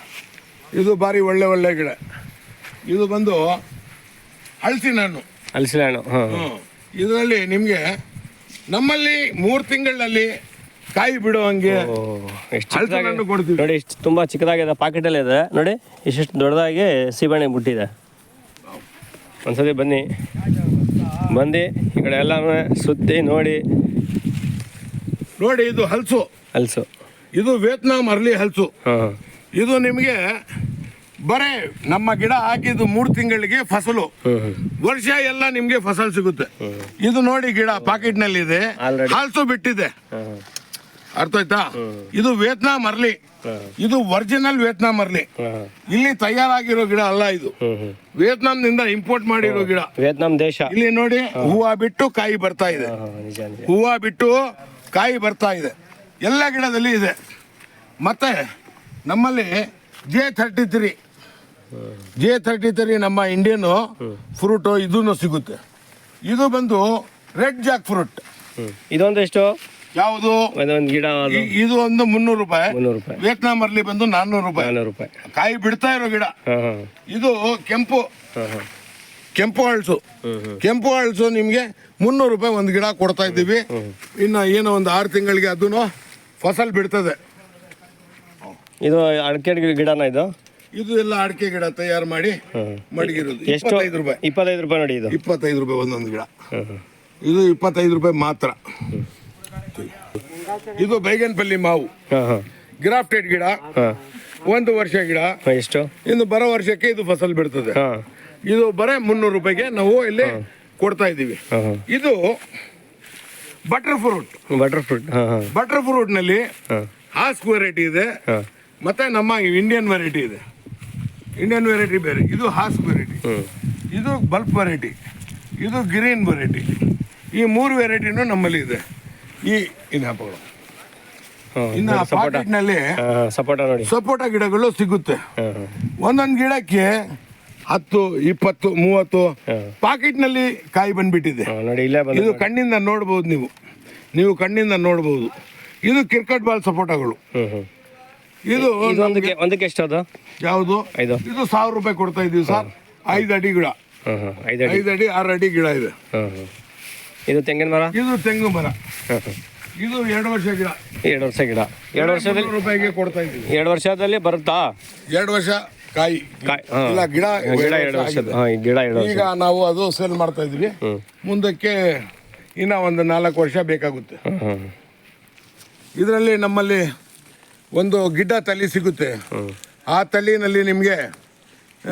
ಇದು ಭಾರಿ ಒಳ್ಳೆ ಒಳ್ಳೆ ಗಿಡ. ಇದು ಬಂದು ಹಲಸಿನ ಹಣ್ಣು ಹಲಸಿನ ಹಣ್ಣು ಹಾಂ ಇದರಲ್ಲಿ ನಿಮಗೆ ನಮ್ಮಲ್ಲಿ ಮೂರು ತಿಂಗಳಲ್ಲಿ ಕಾಯಿ ಬಿಡೋ ಹಾಗೆ ಎಷ್ಟು ಹಲಸಿನ ಹಣ್ಣು ಕೊಡ್ತೀವಿ. ನೋಡಿ ಇಷ್ಟು ತುಂಬ ಚಿಕ್ಕದಾಗಿದೆ ಪಾಕೆಟಲ್ಲಿ ಇದೆ. ನೋಡಿ ಇಷ್ಟು ದೊಡ್ಡದಾಗಿ ಸೀಬೆಹಣ್ಣೆ ಬಿಟ್ಟಿದೆ ಒಂದ್ಸತಿ ಬನ್ನಿ. ಬಂದು ಈ ಕಡೆ ಎಲ್ಲ ಸುತ್ತಿ ನೋಡಿ. ನೋಡಿ ಇದು ಹಲಸು. ಹಲಸು. ಇದು ವಿಯತ್ನಾಂ ಅರ್ಲಿ ಹಲಸು. ಹಾಂ. ಇದು ನಿಮಗೆ ಬರೇ ನಮ್ಮ ಗಿಡ ಹಾಕಿದ್ದು ಮೂರು ತಿಂಗಳಿಗೆ ಫಸಲು. ವರ್ಷ ಎಲ್ಲ ನಿಮ್ಗೆ ಫಸಲ್ ಸಿಗುತ್ತೆ. ಇದು ನೋಡಿ ಗಿಡ ಪಾಕೆಟ್ನಲ್ಲಿ ಇದೆ. ಹಾಲ್ಸು ಬಿಟ್ಟಿದೆ. ಅರ್ಥ ಆಯ್ತಾ ಇದು ವಿಯತ್ನಾಂ ಅರ್ಲಿ. ಇದು ಒರಿಜಿನಲ್ ವಿಯತ್ನಾಂ ಅರ್ಲಿ. ಇಲ್ಲಿ ತಯಾರಾಗಿರೋ ಗಿಡ ಅಲ್ಲ ಇದು. ವಿಯೆಟ್ನಾಂ ನಿಂದ ಇಂಪೋರ್ಟ್ ಮಾಡಿರೋ ಗಿಡ. ವಿಯೆಟ್ನಾಂ ದೇಶ. ಇಲ್ಲಿ ನೋಡಿ ಹೂವ ಬಿಟ್ಟು ಕಾಯಿ ಬರ್ತಾ ಇದೆ. ಹೂವ ಬಿಟ್ಟು ಕಾಯಿ ಬರ್ತಾ ಇದೆ. ಎಲ್ಲ ಗಿಡದಲ್ಲಿ ಇದೆ. ಮತ್ತೆ ನಮ್ಮಲ್ಲಿ J thirty three J thirty three ನಮ್ಮ ಇಂಡಿಯನ್ ಫ್ರೂಟು ಇದೂ ಸಿಗುತ್ತೆ. ಇದು ಬಂದು ರೆಡ್ ಜಾಕ್ ಫ್ರೂಟ್ ಇದೊಂದು ಎಷ್ಟು? ಯಾವುದು? ಗಿಡ ಇದು ಒಂದು ಮುನ್ನೂರು ರೂಪಾಯಿ. ರೂಪಾಯಿ. ವಿಯತ್ನಾಂ ಅಲ್ಲಿ ಬಂದು ನಾನ್ನೂರು ರೂಪಾಯಿ. ನಾನ್ನೂರು ರೂಪಾಯಿ. ಕಾಯಿ ಬಿಡ್ತಾ ಇರೋ ಗಿಡ. ಇದು ಕೆಂಪು. ಕೆಂಪು ಹಳಸು. ಕೆಂಪು ಹಳಸು ನಿಮಗೆ ಮುನ್ನೂರು ರೂಪಾಯಿ ಒಂದು ಗಿಡ ಕೊಡ್ತಾ ಇದ್ದೀವಿ. ಇನ್ನು ಏನೋ ಒಂದು ಆರು ತಿಂಗಳಿಗೆ ಅದೂ ಫಸಲ್ ಬಿಡ್ತದೆ. ಇದು ಅಡಿಕೆ ಗಿಡನ ಇದು? ಇದು ಎಲ್ಲ ಅಡಿಕೆ ಗಿಡ ತಯಾರು ಮಾಡಿ ಮಡಗಿರೋದು. ಎಷ್ಟು? ಇಪ್ಪತ್ತೈದು ರೂಪಾಯಿ. ಇಪ್ಪತ್ತೈದು ರೂಪಾಯಿ ನೋಡಿ ಇದು. ಇಪ್ಪತ್ತೈದು ರೂಪಾಯಿ ಒಂದೊಂದು ಗಿಡ. ಇದು ಇಪ್ಪತ್ತೈದು ರೂಪಾಯಿ ಮಾತ್ರ. ಇದು ಬೈಗನ್ಪಲ್ಲಿ ಮಾವು. ಹಾಂ ಹಾಂ. ಗ್ರಾಫ್ಟೆಡ್ ಗಿಡ. ಹಾಂ. ಒಂದು ವರ್ಷ ಗಿಡ. ಎಷ್ಟು? ಇನ್ನು ಬರೋ ವರ್ಷಕ್ಕೆ ಇದು ಫಸಲ್ ಬಿಡ್ತದೆ. ಇದು ಬರೇ ಮುನ್ನೂರು ರೂಪಾಯಿಗೆ ನಾವು ಇಲ್ಲಿ ಕೊಡ್ತಾ ಇದ್ದೀವಿ. ಹಾಂ ಇದು butter fruit butter fruit butter ಫ್ರೂಟ್ನಲ್ಲಿ Hass variety ಇದೆ. ಮತ್ತೆ ನಮ್ಮ ಇಂಡಿಯನ್ ವೆರೈಟಿ ಇದೆ. ಇಂಡಿಯನ್ ವೆರೈಟಿ ಬೇರೆ. ಇದು ಹಾಸ್ ವೆರೈಟಿ ಇದು ಬಲ್ಪ್ ವೆರೈಟಿ ಇದು ಗ್ರೀನ್ ವೆರೈಟಿ ಈ ಮೂರು ವೆರೈಟಿನೂ ನಮ್ಮಲ್ಲಿ ಇದೆ. ಈ ಇದು ಹಬ್ಬಗಳು. ಇನ್ನು ಸಪೋಟ. ಪಾಕೆಟ್ನಲ್ಲಿ ಸಪೋಟ ನೋಡಿ. ಸಪೋಟ ಗಿಡಗಳು ಸಿಗುತ್ತೆ. ಒಂದೊಂದು ಗಿಡಕ್ಕೆ ಹತ್ತು ಇಪ್ಪತ್ತು ಮೂವತ್ತು ಪಾಕೆಟ್ನಲ್ಲಿ ಕಾಯಿ ಬಂದ್ಬಿಟ್ಟಿದೆ. ಇದು ಕಣ್ಣಿಂದ ನೋಡ್ಬೋದು ನೀವು. ನೀವು ಕಣ್ಣಿಂದ ನೋಡ್ಬೋದು. ಇದು ಕ್ರಿಕೆಟ್ ಬಾಲ್ ಸಪೋಟಗಳು. ಇದು ಒಂದಕ್ಕೆ ಒಂದಕ್ಕೆ ಎಷ್ಟು ಅದು ಯಾವುದು? ಐದು. ಇದು ಸಾವಿರ ರೂಪಾಯಿ ಕೊಡ್ತಾ ಇದ್ದೀವಿ ಸರ್. ಐದು ಅಡಿ ಗಿಡ. ಹಾಂ ಹಾಂ. ಐದು ಅಡಿ. ಐದು ಅಡಿ ಆರು ಅಡಿ ಗಿಡ ಇದೆ. ಹಾಂ ಹಾಂ. ಇದು ತೆಂಗಿನ ಮರ? ಇದು ತೆಂಗು ಮರ. ಹಾಂ ಹಾಂ. ಇದು ಎರಡು ವರ್ಷ ಗಿಡ. ಎರಡು ವರ್ಷ ಗಿಡ. ಎರಡು ವರ್ಷದಲ್ಲಿ ರೂಪಾಯಿಗೆ ಕೊಡ್ತಾ ಇದ್ದೀವಿ. ಎರಡು ವರ್ಷದಲ್ಲಿ ಬರುತ್ತಾ? ಎರಡು ವರ್ಷ ಕಾಯಿ. ಕಾಯಿ ಇಲ್ಲ ಗಿಡ ಗಿಡ ಎರಡು ಎರಡು ವರ್ಷ ವರ್ಷದ. ಹಾಂ ಗಿಡ ಎರಡು ವರ್ಷ. ಈಗ ನಾವು ಅದು ಸೇಲ್ ಮಾಡ್ತಾ ಇದ್ವಿ ಮುಂದಕ್ಕೆ ಇನ್ನ ಒಂದು ನಾಲ್ಕು ವರ್ಷ ಬೇಕಾಗುತ್ತೆ. ಇದರಲ್ಲಿ ನಮ್ಮಲ್ಲಿ ಒಂದು ಗಿಡ್ಡ ತಲೆ ಸಿಗುತ್ತೆ. ಆ ತಲೆಯಲ್ಲಿ ನಿಮಗೆ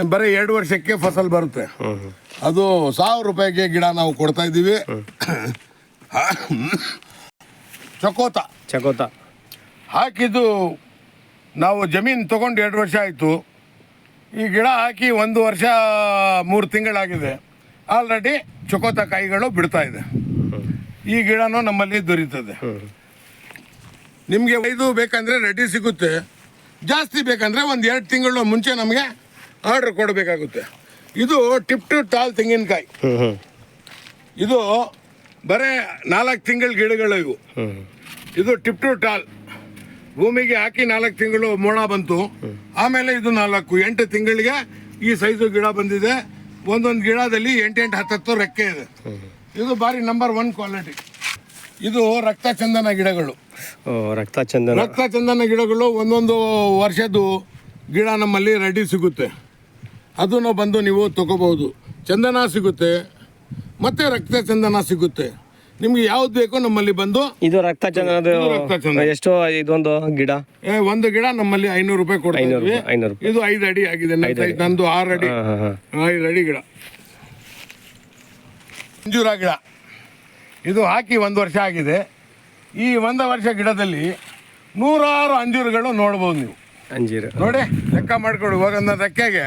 ಬರೀ ಎರಡು ವರ್ಷಕ್ಕೆ ಫಸಲ್ ಬರುತ್ತೆ. ಅದು ಸಾವಿರ ರೂಪಾಯಿಗೆ ಗಿಡ ನಾವು ಕೊಡ್ತಾ ಇದ್ದೀವಿ. ಚಕೋತ. ಚಕೋತ. ಹಾಕಿದ್ದು ನಾವು ಜಮೀನು ತೊಗೊಂಡು ಎರಡು ವರ್ಷ ಆಯಿತು. ಈ ಗಿಡ ಹಾಕಿ ಒಂದು ವರ್ಷ ಮೂರು ತಿಂಗಳಾಗಿದೆ. ಆಲ್ರೆಡಿ ಚಕೋತ ಕಾಯಿಗಳು ಬಿಡ್ತಾ ಇದೆ. ಈ ಗಿಡನೂ ನಮ್ಮಲ್ಲಿ ದೊರೀತದೆ. ನಿಮಗೆ ಐದು ಬೇಕಂದ್ರೆ ರೆಡಿ ಸಿಗುತ್ತೆ. ಜಾಸ್ತಿ ಬೇಕಂದ್ರೆ ಒಂದು ಎರಡು ತಿಂಗಳು ಮುಂಚೆ ನಮಗೆ ಆರ್ಡ್ರ್ ಕೊಡಬೇಕಾಗುತ್ತೆ. ಇದು ಟಿಪ್ ಟು ಟಾಲ್ ತೆಂಗಿನಕಾಯಿ. ಇದು ಬರೇ ನಾಲ್ಕು ತಿಂಗಳ ಗಿಡಗಳು ಇವು. ಇದು ಟಿಪ್ ಟು ಟಾಲ್. ಭೂಮಿಗೆ ಹಾಕಿ ನಾಲ್ಕು ತಿಂಗಳು ಮೋಣ ಬಂತು. ಆಮೇಲೆ ಇದು ನಾಲ್ಕು ಎಂಟು ತಿಂಗಳಿಗೆ ಈ ಸೈಜು ಗಿಡ ಬಂದಿದೆ. ಒಂದೊಂದು ಗಿಡದಲ್ಲಿ ಎಂಟೆಂಟು ಹತ್ತತ್ತು ರೆಕ್ಕೆ ಇದೆ. ಇದು ಭಾರಿ ನಂಬರ್ ಒನ್ ಕ್ವಾಲಿಟಿ ಇದು ರಕ್ತ ಚಂದನ ಗಿಡಗಳು. ಓ ರಕ್ತ ಚಂದನ ರಕ್ತ ಚಂದನ ಗಿಡಗಳು ಒಂದೊಂದು ವರ್ಷದ್ದು ಗಿಡ ನಮ್ಮಲ್ಲಿ ರೆಡಿ ಸಿಗುತ್ತೆ. ಅದನ್ನು ಬಂದು ನೀವು ತಗೋಬಹುದು. ಚಂದನ ಸಿಗುತ್ತೆ ಮತ್ತೆ ರಕ್ತ ಚಂದನ ಸಿಗುತ್ತೆ. ನಿಮ್ಗೆ ಯಾವ್ದು ಬೇಕೋ ನಮ್ಮಲ್ಲಿ ಬಂದು ಇದು ರಕ್ತ ಚಂದನದು ಇದು ರಕ್ತ ಚಂದನ. ಎಷ್ಟು ಇದೊಂದು ಗಿಡ. ಏ, ಒಂದು ಗಿಡ ನಮ್ಮಲ್ಲಿ ಐನೂರು ರೂಪಾಯಿ ಕೊಡ್ತೀವಿ ಐನೂರು ಇದ್ವಿ. ರೂಪಾಯಿ ಐನೂರು ಇದು ಐದು ಅಡಿ ಆಗಿದೆ. ನನ್ನ size ನಂದು ಆರು ಅಡಿ. ಹಾಂ ಹಾಂ ಹಾಂ. ಐದು ಅಡಿ ಗಿಡ. ಅಂಜೂರ ಗಿಡ. ಇದು ಹಾಕಿ ಒಂದು ವರ್ಷ ಆಗಿದೆ. ಈ ಒಂದು ವರ್ಷ ಗಿಡದಲ್ಲಿ ನೂರಾರು ಅಂಜೂರುಗಳು ನೋಡ್ಬೋದು ನೀವು. ಅಂಜೀರು. ನೋಡಿ ಲೆಕ್ಕ ಮಾಡ್ಕೊಡು ಇವಾಗ ಒಂದು ರೆಕ್ಕೆಗೆ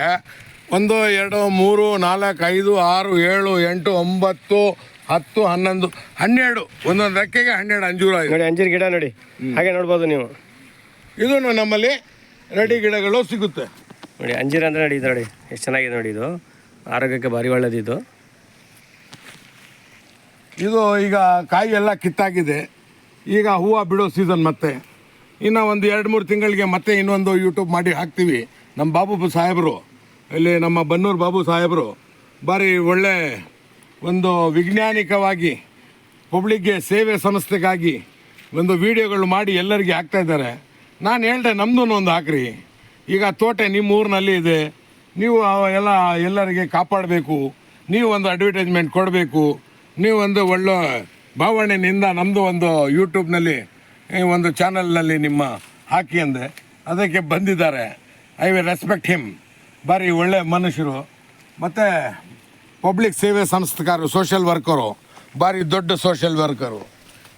ಒಂದು ಎರಡು ಮೂರು ನಾಲ್ಕು ಐದು ಆರು ಏಳು ಎಂಟು ಒಂಬತ್ತು ಹತ್ತು ಹನ್ನೊಂದು ಹನ್ನೆರಡು. ಒಂದೊಂದು ರೆಕ್ಕೆಗೆ ಹನ್ನೆರಡು ಅಂಜೂರ ನೋಡಿ ಅಂಜೀರ್ ಗಿಡ ನೋಡಿ. ಹಾಗೆ ನೋಡ್ಬೋದು ನೀವು. ಇದು ನಮ್ಮಲ್ಲಿ ರೆಡಿ ಗಿಡಗಳು ಸಿಗುತ್ತೆ. ನೋಡಿ ಅಂಜೀರ ಅಂದರೆ ನೋಡಿ ಇದು ನೋಡಿ. ಎಷ್ಟು ಚೆನ್ನಾಗಿದೆ ನೋಡಿ ಇದು. ಆರೋಗ್ಯಕ್ಕೆ ಭಾರಿ ಒಳ್ಳೇದಿದು. ಇದು ಈಗ ಕಾಯಿ ಎಲ್ಲ ಕಿತ್ತಾಗಿದೆ. ಈಗ ಹೂವು ಬಿಡೋ ಸೀಸನ್ ಮತ್ತೆ. ಇನ್ನು ಒಂದು ಎರಡು ಮೂರು ತಿಂಗಳಿಗೆ ಮತ್ತೆ ಇನ್ನೊಂದು ಯೂಟ್ಯೂಬ್ ಮಾಡಿ ಹಾಕ್ತೀವಿ. ನಮ್ಮ ಬಾಬು ಸಾಹೇಬರು, ಇಲ್ಲಿ ನಮ್ಮ ಬನ್ನೂರು ಬಾಬು ಸಾಹೇಬರು ಭಾರಿ ಒಳ್ಳೆ ಒಂದು ವಿಜ್ಞಾನಿಕವಾಗಿ, ಪಬ್ಲಿಕ್ಗೆ ಸೇವೆ ಸಂಸ್ಥೆಗಾಗಿ ಒಂದು ವಿಡಿಯೋಗಳು ಮಾಡಿ ಎಲ್ಲರಿಗೆ ಹಾಕ್ತಾ ಇದ್ದಾರೆ. ನಾನು ಹೇಳ್ದೆ ನಮ್ಮದು ಒಂದು ಹಾಕ್ರಿ. ಈಗ ತೋಟೆ ನಿಮ್ಮ ಊರಿನಲ್ಲಿ ಇದೆ. ನೀವು ಎಲ್ಲ ಎಲ್ಲರಿಗೆ ಕಾಪಾಡಬೇಕು. ನೀವು ಒಂದು ಅಡ್ವರ್ಟೈಸ್ಮೆಂಟ್ ಕೊಡಬೇಕು. ನೀವು ಒಂದು ಒಳ್ಳೆ ಭಾವಣೆಯಿಂದ ನಮ್ಮದು ಒಂದು ಯೂಟ್ಯೂಬ್ನಲ್ಲಿ ಒಂದು ಚಾನಲ್ನಲ್ಲಿ ನಿಮ್ಮ ಹಾಕಿ ಅಂದೆ. ಅದಕ್ಕೆ ಬಂದಿದ್ದಾರೆ. I will respect him. ಭಾರಿ ಒಳ್ಳೆ ಮನುಷ್ಯರು. ಮತ್ತು ಪಬ್ಲಿಕ್ ಸೇವೆ ಸಂಸ್ಥೆಕಾರರು ಸೋಷಿಯಲ್ ವರ್ಕರು, ಭಾರಿ ದೊಡ್ಡ ಸೋಷಿಯಲ್ ವರ್ಕರು.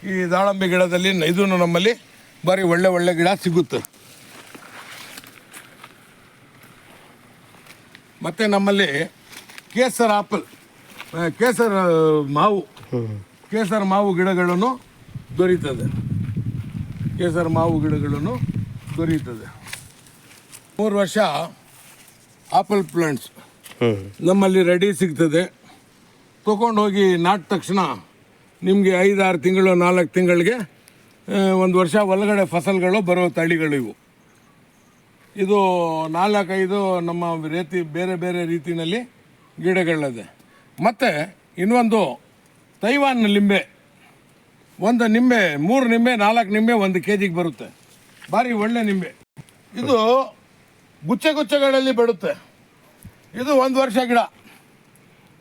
ಈ ದಾಳಂಬೆ ಗಿಡದಲ್ಲಿ ಇದೂ ನಮ್ಮಲ್ಲಿ ಭಾರಿ ಒಳ್ಳೆ ಒಳ್ಳೆ ಗಿಡ ಸಿಗುತ್ತೆ. ಮತ್ತು ನಮ್ಮಲ್ಲಿ ಕೇಸರ್ ಆಪಲ್. ಕೇಸರ್ ಮಾವು ಕೇಸರ್ ಮಾವು ಗಿಡಗಳನ್ನು ದೊರೀತದೆ. ಕೇಸರ್ ಮಾವು ಗಿಡಗಳನ್ನು ದೊರೆಯುತ್ತದೆ ಮೂರು ವರ್ಷ ಆಪಲ್ ಪ್ಲಾಂಟ್ಸ್ ನಮ್ಮಲ್ಲಿ ರೆಡಿ ಸಿಗ್ತದೆ. ಹೋಗಿ ನಾಟ ತಕ್ಷಣ ನಿಮಗೆ ಐದಾರು ತಿಂಗಳು ನಾಲ್ಕು ತಿಂಗಳಿಗೆ ಒಂದು ವರ್ಷ ಒಳಗಡೆ ಫಸಲ್ಗಳು ಬರೋ ತಳಿಗಳು ಇವು. ಇದು ನಾಲ್ಕೈದು ನಮ್ಮ ರೀತಿ ಬೇರೆ ಬೇರೆ ರೀತಿಯಲ್ಲಿ ಗಿಡಗಳಿದೆ. ಮತ್ತು ಇನ್ನೊಂದು ತೈವಾನ್ ಲಿಂಬೆ. ಒಂದು ನಿಂಬೆ ಮೂರು ನಿಂಬೆ ನಾಲ್ಕು ನಿಂಬೆ ಒಂದು ಕೆ ಜಿಗೆ ಬರುತ್ತೆ. ಭಾರಿ ಒಳ್ಳೆ ನಿಂಬೆ. ಇದು ಗುಚ್ಚೆ ಗುಚ್ಚೆಗಳಲ್ಲಿ ಬಿಡುತ್ತೆ. ಇದು ಒಂದು ವರ್ಷ ಗಿಡ.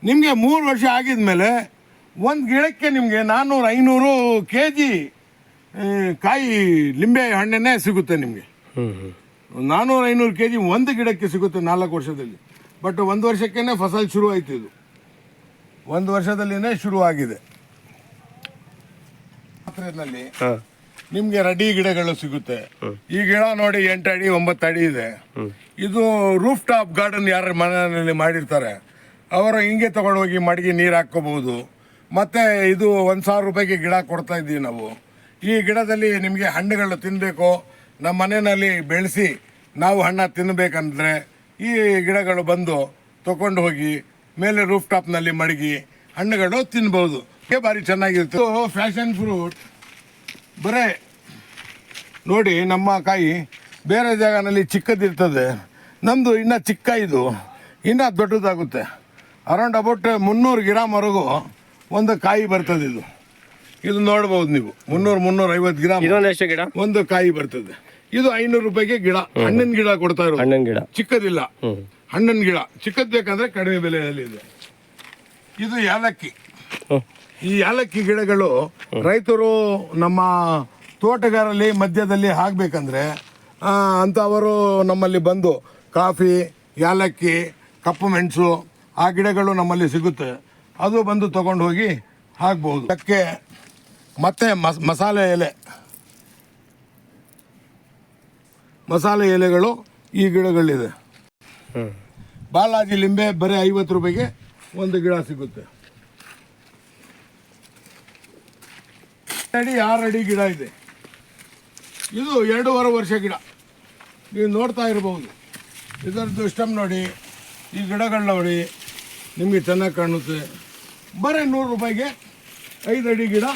ನಿಮಗೆ ಮೂರು ವರ್ಷ ಆಗಿದ ಮೇಲೆ ಒಂದು ಗಿಡಕ್ಕೆ ನಿಮಗೆ ನಾನ್ನೂರು ಐನೂರು ಕೆ ಜಿ ಕಾಯಿ ಲಿಂಬೆ ಹಣ್ಣನ್ನೇ ಸಿಗುತ್ತೆ ನಿಮಗೆ. ನಾನ್ನೂರು ಐನೂರು ಕೆ ಜಿ ಒಂದು ಗಿಡಕ್ಕೆ ಸಿಗುತ್ತೆ ನಾಲ್ಕು ವರ್ಷದಲ್ಲಿ. ಬಟ್ ಒಂದು ವರ್ಷಕ್ಕೇ ಫಸಲ್ ಶುರು ಆಯ್ತು ಇದು. ಒಂದು ವರ್ಷದಲ್ಲಿನೇ ಶುರುವಾಗಿದೆ. ಆಗಿದೆ ಪಾತ್ರೆನಲ್ಲಿ ನಿಮಗೆ ರೆಡಿ ಗಿಡಗಳು ಸಿಗುತ್ತೆ. ಈ ಗಿಡ ನೋಡಿ ಎಂಟು ಅಡಿ ಒಂಬತ್ತು ಅಡಿ ಇದೆ. ಇದು ರೂಫ್ ಟಾಪ್ ಗಾರ್ಡನ್ ಯಾರ ಮನೆಯಲ್ಲಿ ಮಾಡಿರ್ತಾರೆ. ಅವರು ಹಿಂಗೆ ಹೋಗಿ ಮಡಗಿ ನೀರು ಹಾಕ್ಕೋಬಹುದು. ಮತ್ತೆ ಇದು ಒಂದು ಸಾವಿರ ರೂಪಾಯಿಗೆ ಗಿಡ ಕೊಡ್ತಾ ಇದ್ದೀವಿ ನಾವು. ಈ ಗಿಡದಲ್ಲಿ ನಿಮಗೆ ಹಣ್ಣುಗಳು ತಿನ್ನಬೇಕು ನಮ್ಮ ಮನೆಯಲ್ಲಿ ಬೆಳೆಸಿ ನಾವು ಹಣ್ಣ ತಿನ್ನಬೇಕಂದ್ರೆ ಈ ಗಿಡಗಳು ಬಂದು ತಗೊಂಡು ಹೋಗಿ ಮೇಲೆ ರೂಫ್ ಟಾಪ್ನಲ್ಲಿ ಮಡಗಿ ಹಣ್ಣುಗಳು ತಿನ್ಬೋದು. ಭಾರಿ ಚೆನ್ನಾಗಿರುತ್ತೆ. Passion fruit. ಬರೇ ನೋಡಿ ನಮ್ಮ ಕಾಯಿ ಬೇರೆ ಜಾಗನಲ್ಲಿ ಚಿಕ್ಕದಿರ್ತದೆ. ನಮ್ಮದು ಇನ್ನ ಚಿಕ್ಕ ಇದು. ಇನ್ನೂ ದೊಡ್ಡದಾಗುತ್ತೆ. ಅರೌಂಡ್ ಅಬೌಟ್ ಮುನ್ನೂರು ಗ್ರಾಮ್ವರೆಗೂ ಒಂದು ಕಾಯಿ ಬರ್ತದೆ ಇದು. ಇದು ನೋಡ್ಬೋದು ನೀವು. ಮುನ್ನೂರು ಮುನ್ನೂರ ಐವತ್ತು ಗ್ರಾಮ್ ಎಷ್ಟು ಗಿಡ? ಒಂದು ಕಾಯಿ ಬರ್ತದೆ. ಇದು ಐನೂರು ರೂಪಾಯಿಗೆ ಗಿಡ. ಹಣ್ಣಿನ ಗಿಡ ಕೊಡ್ತಾ ಇರೋದು. ಹಣ್ಣಿನ ಗಿಡ. ಚಿಕ್ಕದಿಲ್ಲ. ಹಣ್ಣಿನ ಗಿಡ ಚಿಕ್ಕದ್ ಬೇಕಂದ್ರೆ ಕಡಿಮೆ ಬೆಲೆಯಲ್ಲಿ ಇದೆ. ಇದು ಏಲಕ್ಕಿ ಈ ಏಲಕ್ಕಿ ಗಿಡಗಳು ರೈತರು ನಮ್ಮ ತೋಟಗಾರಲ್ಲಿ ಮಧ್ಯದಲ್ಲಿ ಹಾಕ್ಬೇಕಂದ್ರೆ ಅಂತ ಅಂಥವರು ನಮ್ಮಲ್ಲಿ ಬಂದು ಕಾಫಿ ಏಲಕ್ಕಿ ಕಪ್ಪು ಮೆಣಸು ಆ ಗಿಡಗಳು ನಮ್ಮಲ್ಲಿ ಸಿಗುತ್ತೆ. ಅದು ಬಂದು ತಗೊಂಡು ಹೋಗಿ ಹಾಕ್ಬೋದು. ಅದಕ್ಕೆ ಮತ್ತೆ ಮಸ್ ಮಸಾಲೆ ಎಲೆ. ಮಸಾಲೆ ಎಲೆಗಳು ಈ ಗಿಡಗಳಿದೆ. ಬಾಲಾಜಿ ಲಿಂಬೆ ಬರೀ ಐವತ್ತು ರೂಪಾಯಿಗೆ ಒಂದು ಗಿಡ ಸಿಗುತ್ತೆ. ಅಡಿ ಆರು ಅಡಿ ಗಿಡ ಇದೆ. ಇದು ಎರಡೂವರೆ ವರ್ಷ ಗಿಡ. ನೀವು ನೋಡ್ತಾ ಇರಬಹುದು ಇದರದ್ದು ಸ್ಟಮ್ ನೋಡಿ ಈ ಗಿಡಗಳು ನೋಡಿ ನಿಮಗೆ ಚೆನ್ನಾಗಿ ಕಾಣುತ್ತೆ. ಬರೀ ನೂರು ರೂಪಾಯಿಗೆ ಐದು ಅಡಿ ಗಿಡ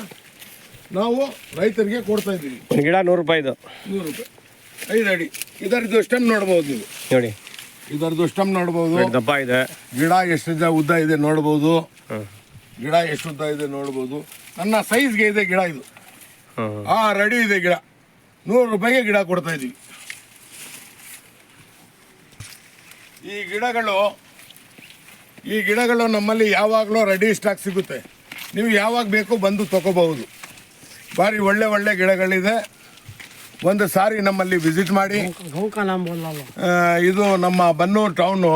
ನಾವು ರೈತರಿಗೆ ಕೊಡ್ತಾ ಇದ್ದೀವಿ. ಗಿಡ ನೂರು ರೂಪಾಯಿದು ನೂರು ರೂಪಾಯಿ. ಐದು ಅಡಿ. ಇದರದ್ದು ಸ್ಟಮ್ ನೋಡ್ಬೋದು ನೀವು. ನೋಡಿ. ಇದರದ್ದು ಸ್ಟಮ್ ನೋಡ್ಬೋದು. ದಪ್ಪ ಇದೆ. ಗಿಡ ಎಷ್ಟು ಉದ್ದ- ಉದ್ದ ಇದೆ ನೋಡ್ಬೋದು. ಗಿಡ ಎಷ್ಟು ಉದ್ದ ಇದೆ ನೋಡ್ಬೋದು. ನನ್ನ ಸೈಜ್ಗೆ ಇದೆ ಗಿಡ ಇದು. ಹಾ. ಆ ರೆಡಿ ಇದೆ ಗಿಡ. ನೂರು ರೂಪಾಯಿಗೆ ಗಿಡ ಕೊಡ್ತಾ ಇದ್ದೀವಿ. ಈ ಗಿಡಗಳು ಈ ಗಿಡಗಳು ನಮ್ಮಲ್ಲಿ ಯಾವಾಗಲೂ ರೆಡಿ ಸ್ಟಾಕ್ ಸಿಗುತ್ತೆ. ನೀವು ಯಾವಾಗ ಬೇಕು ಬಂದು ತಗೋಬಹುದು. ಭಾರಿ ಒಳ್ಳೆ ಒಳ್ಳೆ ಗಿಡಗಳಿದೆ. ಒಂದು ಸಾರಿ ನಮ್ಮಲ್ಲಿ ವಿಸಿಟ್ ಮಾಡಿ. ಇದು ನಮ್ಮ ಬನ್ನೂರು ಟೌನು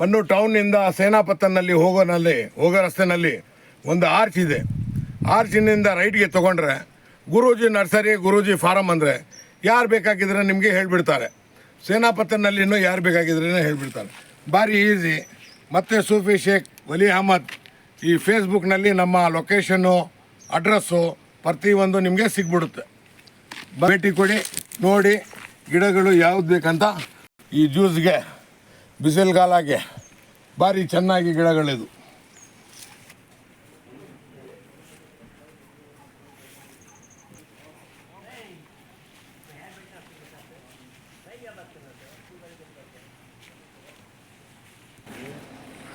ಬನ್ನೂರು ಟೌನಿಂದ ಸೇನಾಪತ್ತನಲ್ಲಿ ಹೋಗೋನಲ್ಲಿ, ಹೋಗೋ ರಸ್ತೆನಲ್ಲಿ ಒಂದು ಆರ್ಚ್ ಇದೆ. ಆರ್ಚಿನಿಂದ ರೈಟ್ಗೆ ತೊಗೊಂಡ್ರೆ ಗುರೂಜಿ ನರ್ಸರಿ, ಗುರೂಜಿ ಫಾರಮ್ ಅಂದರೆ ಯಾರು ಬೇಕಾಗಿದ್ರೆ ನಿಮಗೆ ಹೇಳಿಬಿಡ್ತಾರೆ. ಸೇನಾಪತ್ತನಲ್ಲಿನೂ ಯಾರು ಬೇಕಾಗಿದ್ರೇ ಹೇಳಿಬಿಡ್ತಾರೆ. ಭಾರಿ ಈಸಿ ಮತ್ತು ಸೂಫಿ ಶೇಖ್, ವಲಿ ಅಹಮದ್ ಈ ಫೇಸ್ಬುಕ್ನಲ್ಲಿ ನಮ್ಮ ಲೊಕೇಶನ್ನು ಅಡ್ರೆಸ್ಸು ಪ್ರತಿಯೊಂದು ನಿಮಗೆ ಸಿಗ್ಬಿಡುತ್ತೆ. ಭೇಟಿ ಕೊಡಿ, ನೋಡಿ ಗಿಡಗಳು ಯಾವ್ದು ಬೇಕಂತ. ಈ ಜ್ಯೂಸ್ಗೆ ಬಿಸಿಲುಗಾಲಾಗೆ ಭಾರಿ ಚೆನ್ನಾಗಿ ಗಿಡಗಳಿದು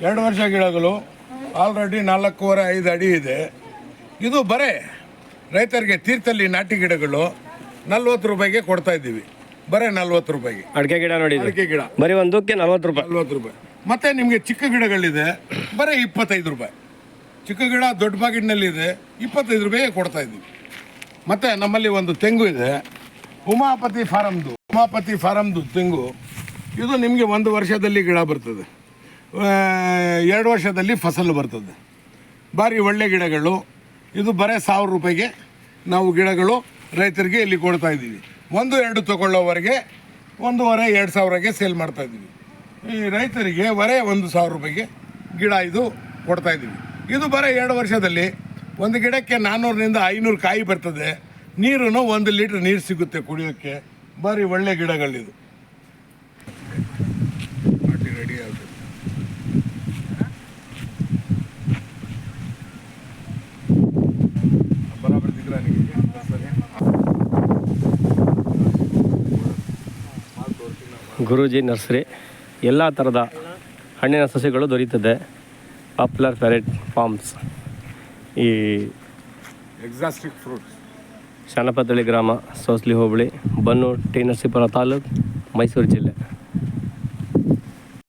ಎರಡು ವರ್ಷ ಗಿಡಗಳು ಆಲ್ರೆಡಿ ನಾಲ್ಕೂವರೆ ಐದು ಅಡಿ ಇದೆ. ಇದು ಬರೇ ರೈತರಿಗೆ ತೀರ್ಥಲ್ಲಿ ನಾಟಿ ಗಿಡಗಳು. ನಲ್ವತ್ತು ರೂಪಾಯಿಗೆ ಕೊಡ್ತಾ ಇದ್ದೀವಿ. ಬರೀ ನಲ್ವತ್ತು ರೂಪಾಯಿಗೆ. ಅಡಿಕೆ ಗಿಡ ನೋಡಿ. ಅಡಿಕೆ ಗಿಡ. ಬರೀ ಒಂದಕ್ಕೆ ನಲ್ವತ್ತು ರೂಪಾಯಿ. ನಲ್ವತ್ತು ರೂಪಾಯಿ. ಮತ್ತೆ ನಿಮಗೆ ಚಿಕ್ಕ ಗಿಡಗಳಿದೆ ಬರೀ ಇಪ್ಪತ್ತೈದು ರೂಪಾಯಿ. ಚಿಕ್ಕ ಗಿಡ ದೊಡ್ಡ ಪಾಕೆಟ್ನಲ್ಲಿದೆ ಇಪ್ಪತ್ತೈದು ರೂಪಾಯಿಗೆ ಕೊಡ್ತಾ ಇದ್ದೀವಿ. ಮತ್ತೆ ನಮ್ಮಲ್ಲಿ ಒಂದು ತೆಂಗು ಇದೆ. ಉಮಾಪತಿ ಫಾರಮ್ದು ಉಮಾಪತಿ ಫಾರಮ್ದು ತೆಂಗು. ಇದು ನಿಮಗೆ ಒಂದು ವರ್ಷದಲ್ಲಿ ಗಿಡ ಬರ್ತದೆ. ಎರಡು ವರ್ಷದಲ್ಲಿ ಫಸಲು ಬರ್ತದೆ. ಭಾರಿ ಒಳ್ಳೆ ಗಿಡಗಳು. ಇದು ಬರೀ ಸಾವಿರ ರೂಪಾಯಿಗೆ ನಾವು ಗಿಡಗಳು ರೈತರಿಗೆ ಇಲ್ಲಿ ಕೊಡ್ತಾ ಇದ್ದೀವಿ. ಒಂದು, ಎರಡು ತಗೊಳ್ಳೋವರೆಗೆ ಒಂದೂವರೆ, ಎರಡು ಸಾವಿರಕ್ಕೆ ಸೇಲ್ ಮಾಡ್ತಾ ಇದ್ದೀವಿ. ಈ ರೈತರಿಗೆ ವರೆ ಒಂದು ಸಾವಿರ ರೂಪಾಯಿಗೆ ಗಿಡ ಇದು ಕೊಡ್ತಾ ಇದ್ದೀವಿ. ಇದು ಬರೀ ಎರಡು ವರ್ಷದಲ್ಲಿ ಒಂದು ಗಿಡಕ್ಕೆ ನಾನ್ನೂರರಿಂದ ಐನೂರು ಕಾಯಿ ಬರ್ತದೆ. ನೀರು ಒಂದು ಲೀಟ್ರ್ ನೀರು ಸಿಗುತ್ತೆ ಕುಡಿಯೋಕ್ಕೆ. ಭಾರಿ ಒಳ್ಳೆ ಗಿಡಗಳಿದು ಪಾರ್ಟಿ ರೆಡಿ ಆಗುತ್ತೆ ಬರಾಬರ್ ದಿಗ್ರಾ ನಿಮಗೆ ಸರಿ ಗುರೂಜಿ ನರ್ಸರಿ ಎಲ್ಲ ಥರದ ಹಣ್ಣಿನ ಸಸಿಗಳು ದೊರೆಯುತ್ತದೆ. Popular fruit farms. ಈ ಎಕ್ಸಾಸ್ಟಿಕ್ ಫ್ರೂಟ್ ಶಾನಪತಳ್ಳಿ ಗ್ರಾಮ ಸೋಸ್ಲಿ ಹೋಬಳಿ ಬನ್ನೂರು ಟಿ ನರಸೀಪುರ ತಾಲೂಕು ಮೈಸೂರು ಜಿಲ್ಲೆ.